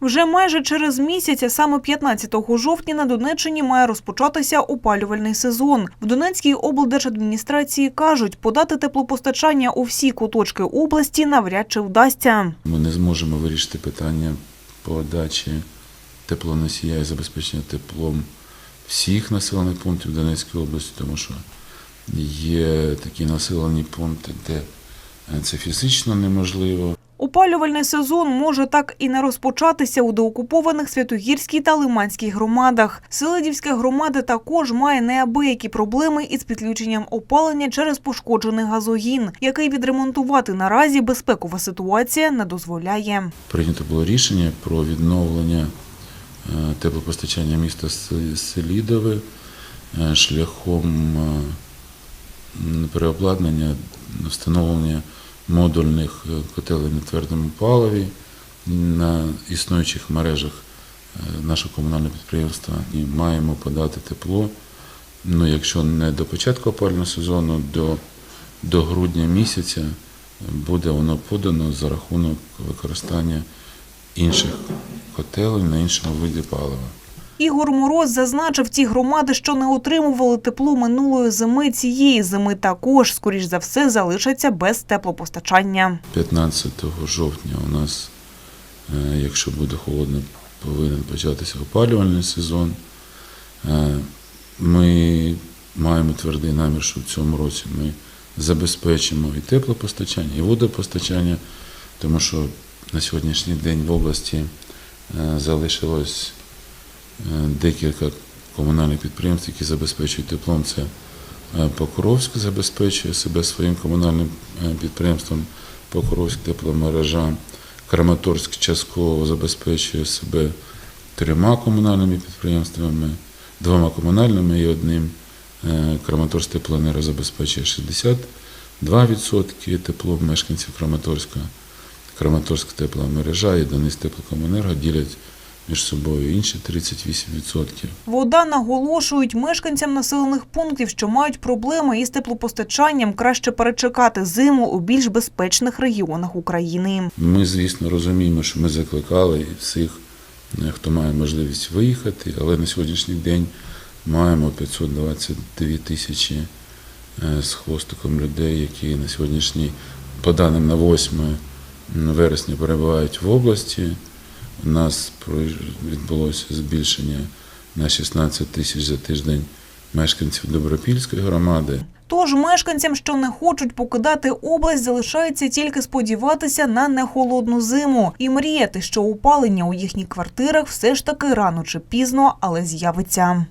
Вже майже через місяць, а саме 15 жовтня, на Донеччині має розпочатися опалювальний сезон. В Донецькій облдержадміністрації кажуть, подати теплопостачання у всі куточки області навряд чи вдасться. Ми не зможемо вирішити питання подачі теплоносія і забезпечення теплом всіх населених пунктів Донецької області, тому що є такі населені пункти, де це фізично неможливо. Опалювальний сезон може так і не розпочатися у деокупованих Святогірській та Лиманській громадах. Селидівська громада також має неабиякі проблеми із підключенням опалення через пошкоджений газогін, який відремонтувати наразі безпекова ситуація не дозволяє. Прийнято було рішення про відновлення е, теплопостачання міста Се- Селідове е, шляхом е, переобладнання, встановлення модульних е, котелень на твердому паливі на існуючих мережах е, нашого комунального підприємства і маємо подати тепло. Ну, якщо не до початку опалювального сезону, до, до грудня місяця буде воно подано за рахунок використання інших котелень на іншому виді палива. Ігор Мороз зазначив, ті громади, що не отримували тепло минулої зими, цієї зими також, скоріш за все, залишаться без теплопостачання. 15 жовтня у нас, е, якщо буде холодно, повинен початися опалювальний сезон. Е, Ми маємо твердий намір, що в цьому році ми забезпечимо і теплопостачання, і водопостачання, тому що на сьогоднішній день в області е, залишилось декілька комунальних підприємств, які забезпечують теплом. Це е, Покровськ забезпечує себе своїм комунальним е, підприємством Покровськ тепломережа. Краматорськ частково забезпечує себе трьома комунальними підприємствами, двома комунальними і одним. Е, Краматорськ теплоенерго забезпечує 62% тепло мешканців Краматорська. Краматорська тепломережа і Донець теплокомуненерго ділять між собою інші 38%. Вода наголошують мешканцям населених пунктів, що мають проблеми із теплопостачанням, краще перечекати зиму у більш безпечних регіонах України. Ми, звісно, розуміємо, що ми закликали всіх, е, хто має можливість виїхати, але на сьогоднішній день маємо 522 тисячі е, з хвостиком людей, які на сьогоднішній, по даним на 8 вересня, перебувають в області. У нас відбулося збільшення на 16 тисяч за тиждень мешканців Добропільської громади. Тож мешканцям, що не хочуть покидати область, залишається тільки сподіватися на нехолодну зиму і мріяти, що опалення у їхніх квартирах все ж таки рано чи пізно, але з'явиться.